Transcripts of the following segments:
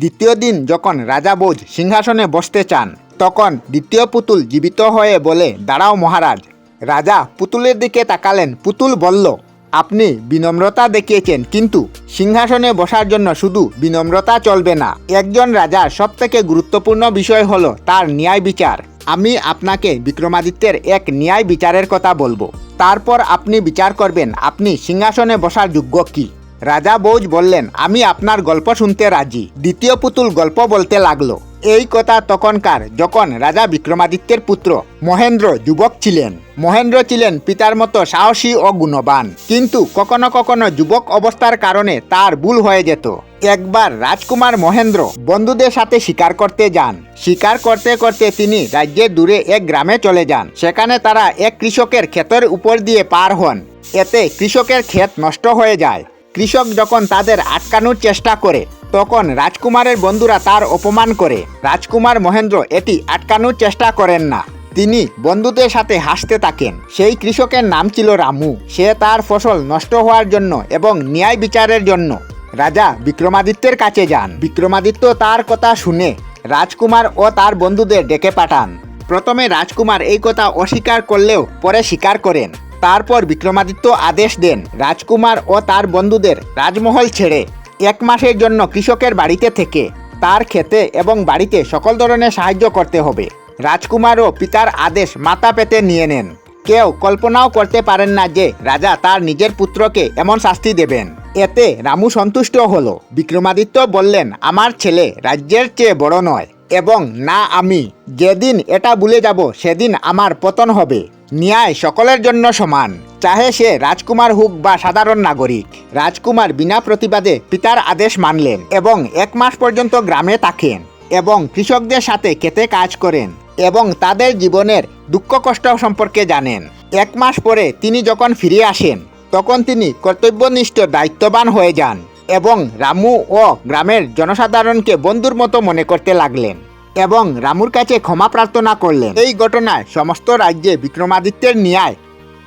দ্বিতীয় দিন যখন রাজা বোঝ সিংহাসনে বসতে চান, তখন দ্বিতীয় পুতুল জীবিত হয়ে বলে, দাঁড়াও মহারাজ। রাজা পুতুলের দিকে তাকালেন। পুতুল বলল, আপনি বিনম্রতা দেখিয়েছেন, কিন্তু সিংহাসনে বসার জন্য শুধু বিনম্রতা চলবে না। একজন রাজার সবথেকে গুরুত্বপূর্ণ বিষয় হলো তার ন্যায় বিচার। আমি আপনাকে বিক্রমাদিত্যের এক ন্যায় বিচারের কথা বলব। তারপর আপনি বিচার করবেন, আপনি সিংহাসনে বসার যোগ্য কি? রাজা বৌজ বললেন, আমি আপনার গল্প শুনতে রাজি। দ্বিতীয় পুতুল গল্প বলতে লাগল। এই কথা তখনকার যখন রাজা বিক্রমাদিত্যের পুত্র মহেন্দ্র যুবক ছিলেন। মহেন্দ্র ছিলেন পিতার মতো সাহসী ও গুণবান। কিন্তু কখনো কখনো যুবক অবস্থার কারণে তার ভুল হয়ে যেত। একবার রাজকুমার মহেন্দ্র বন্ধুদের সাথে শিকার করতে যান। শিকার করতে করতে তিনি রাজ্যের দূরে এক গ্রামে চলে যান। সেখানে তারা এক কৃষকের ক্ষেতের উপর দিয়ে পার হন। এতে কৃষকের ক্ষেত নষ্ট হয়ে যায়। কৃষক যখন তাদের আটকানোর চেষ্টা করে, তখন রাজকুমারের বন্ধুরা তার অপমান করে। রাজকুমার মহেন্দ্র এটি আটকানোর চেষ্টা করেন না। তিনি বন্ধুদের সাথে হাসতে থাকেন। সেই কৃষকের নাম ছিল রামু। সে তার ফসল নষ্ট হওয়ার জন্য এবং ন্যায় বিচারের জন্য রাজা বিক্রমাদিত্যের কাছে যান। বিক্রমাদিত্য তার কথা শুনে রাজকুমার ও তার বন্ধুদের ডেকে পাঠান। প্রথমে রাজকুমার এই কথা অস্বীকার করলেও পরে স্বীকার করেন। তারপর বিক্রমাদিত্য আদেশ দেন রাজকুমার ও তার বন্ধুদের রাজমহল ছেড়ে এক মাসের জন্য কৃষকের বাড়িতে থেকে তার খেতে এবং বাড়িতে সকল ধরনের সাহায্য করতে হবে। রাজকুমারও পিতার আদেশ মাথা পেতে নিয়ে নেন। কেউ কল্পনাও করতে পারেন না যে রাজা তার নিজের পুত্রকে এমন শাস্তি দেবেন। এতে রামু সন্তুষ্ট হলো। বিক্রমাদিত্য বললেন, আমার ছেলে রাজ্যের চেয়ে বড় নয় এবং না আমি। যেদিন এটা ভুলে যাব, সেদিন আমার পতন হবে। ন্যায় সকলের জন্য সমান। চাহে সে রাজকুমার হোক বা সাধারণ নাগরিক, রাজকুমার বিনা প্রতিবাদে পিতার আদেশ মানলেন এবং এক মাস পর্যন্ত গ্রামে থাকেন এবং কৃষকদের সাথে খেতে কাজ করেন এবং তাদের জীবনের দুঃখ কষ্ট সম্পর্কে জানেন। এক মাস পরে তিনি যখন ফিরে আসেন, তখন তিনি কর্তব্যনিষ্ঠ দায়িত্ববান হয়ে যান এবং রামু ও গ্রামের জনসাধারণকে বন্ধুর মতো মনে করতে লাগলেন। এবং রামুর কাছে ক্ষমা প্রার্থনা করলেন। এই ঘটনায় সমস্ত রাজ্যে বিক্রমাদিত্যের ন্যায়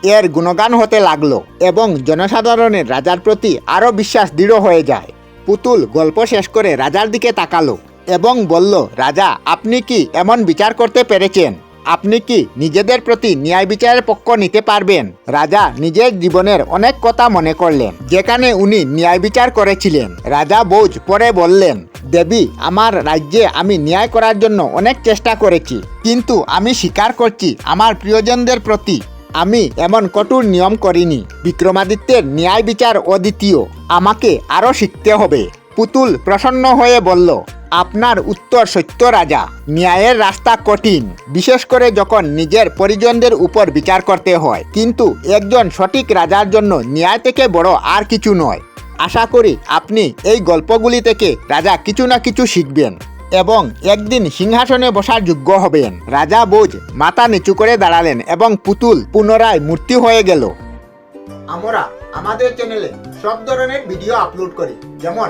এর গুণগান হতে লাগল এবং জনসাধারণের রাজার প্রতি আরও বিশ্বাস দৃঢ় হয়ে যায়। পুতুল গল্প শেষ করে রাজার দিকে তাকালো এবং বলল, রাজা, আপনি কি এমন বিচার করতে পেরেছেন? আপনি কি নিজেদের প্রতি ন্যায় বিচারের পক্ষ নিতে পারবেন? রাজা নিজের জীবনের অনেক কথা মনে করলেন। যেখানে উনি ন্যায় বিচার করেছিলেন। রাজা বৌজ পরে বললেন, দেবী, আমার রাজ্যে আমি ন্যায় করার জন্য অনেক চেষ্টা করেছি। কিন্তু আমি স্বীকার করছি আমার প্রিয়জনদের প্রতি। আমি এমন কঠোর নিয়ম করিনি। বিক্রমাদিত্যের ন্যায় বিচার অদ্বিতীয়। আমাকে আরও শিখতে হবে। পুতুল প্রসন্ন হয়ে বলল, আপনার উত্তর সত্য, রাজা। ন্যায়ের রাস্তা কঠিন। বিশেষ করে যখন নিজের পরিজনদের উপর বিচার করতে হয়। কিন্তু একজন সঠিক রাজার জন্য ন্যায় থেকে বড় আর কিছু নয়। আশা করি আপনি এই গল্পগুলি থেকে রাজা কিছু না কিছু শিখবেন এবং একদিন সিংহাসনে বসার যোগ্য হবেন। রাজা বোঝ মাথা নিচু করে দাঁড়ালেন এবং পুতুল পুনরায় মূর্তি হয়ে গেল। আমরা আমাদের চ্যানেলে সব ধরনের ভিডিও আপলোড করি। যেমন